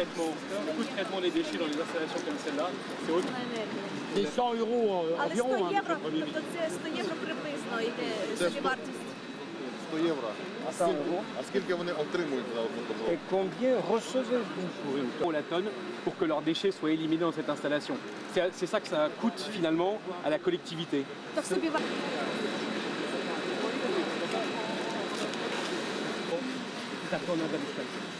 traitement, le coût de traitement des déchets dans les installations comme celle-là, c'est autre. Десь 100 євро Але 100 environ, hein, євро, monsieur le Premier тобто це 100 євро приблизно йде Це собівартість. 100 євро. А скільки, а скільки вони отримують за одну ministre. козу? Et combien recevez-vous pour une tonne Pour la tonne, pour que leurs déchets soient éliminés dans cette installation. C'est c'est ça que ça coûte finalement à la collectivité. Так собівартість. Ta tonne de mieszkańcy.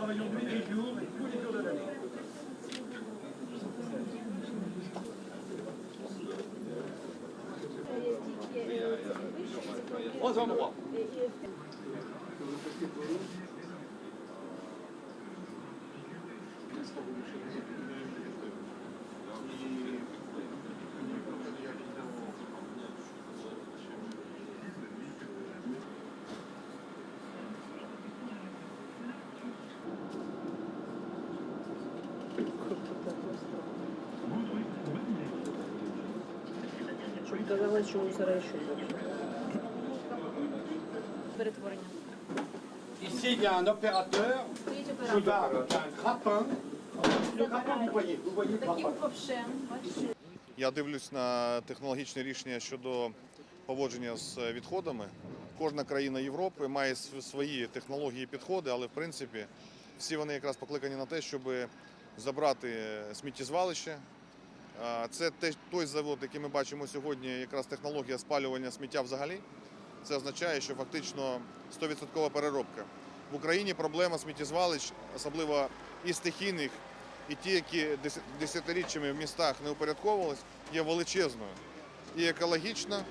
Travaillons nuit et jour tous les jours de l'année. Trois endroits. Перетворення. Ici, il y a un opérateur qui оператор. va un grappin. Le grappin, vous voyez, vous voyez le grappin. Я дивлюсь на технологічне рішення щодо поводження з відходами. Кожна країна Європи має свої технології і підходи, але в принципі всі вони якраз покликані на те, щоб забрати сміттєзвалище. Це той завод, який ми бачимо сьогодні, якраз технологія спалювання сміття взагалі. Це означає, що фактично 100% переробка. В Україні проблема сміттєзвалищ, особливо і стихійних, і ті, які десятиріччями в містах не упорядковувались, є величезною. І екологічна,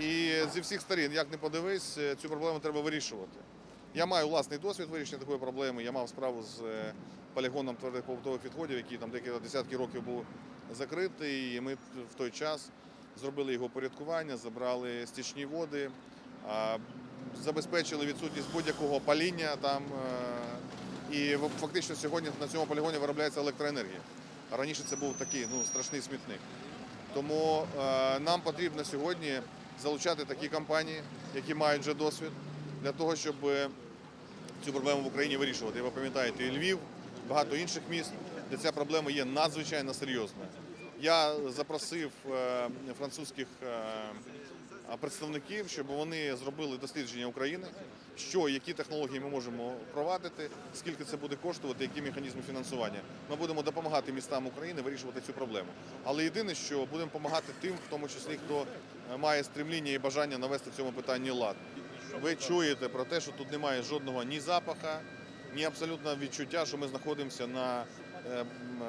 і зі всіх сторін, як не подивись, цю проблему треба вирішувати. Я маю власний досвід вирішення такої проблеми. Я мав справу з е, полігоном твердих побутових відходів, який там декілька десятків років був закритий. І ми в той час зробили його порядкування, забрали стічні води, забезпечили відсутність будь-якого паління там. е, І фактично сьогодні на цьому полігоні виробляється електроенергія. Раніше це був такий ну, страшний смітник. Тому е, нам потрібно сьогодні залучати такі компанії, які мають вже досвід, для того, щоб е, цю проблему в Україні вирішувати. Ви пам'ятаєте, і Львів, багато інших міст, де ця проблема є надзвичайно серйозною. Я запросив е, французьких е, представників, щоб вони зробили дослідження України, що які технології ми можемо впровадити, скільки це буде коштувати, які механізми фінансування. Ми будемо допомагати містам України вирішувати цю проблему. Але єдине, що будемо допомагати тим, в тому числі хто має стремління і бажання навести в цьому питанні лад. Ви чуєте про те, що тут немає жодного ні запаха, ні абсолютно відчуття, що ми знаходимося на е,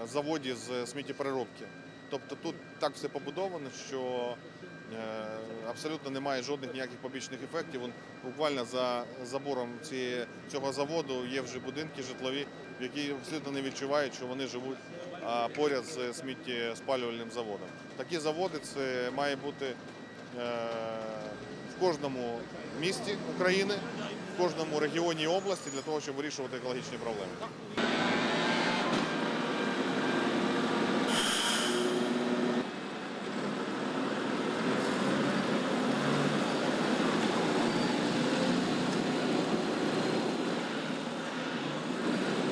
заводі з сміттєпереробки. Тобто тут так все побудовано, що е, абсолютно немає жодних ніяких побічних ефектів. Вон буквально за забором цієї, цього заводу є вже будинки житлові, в які абсолютно не відчувають, що вони живуть поряд з сміттєспалювальним заводом. Такі заводи це має бути е, кожному місті України, в кожному регіоні і області для того, щоб вирішувати екологічні проблеми.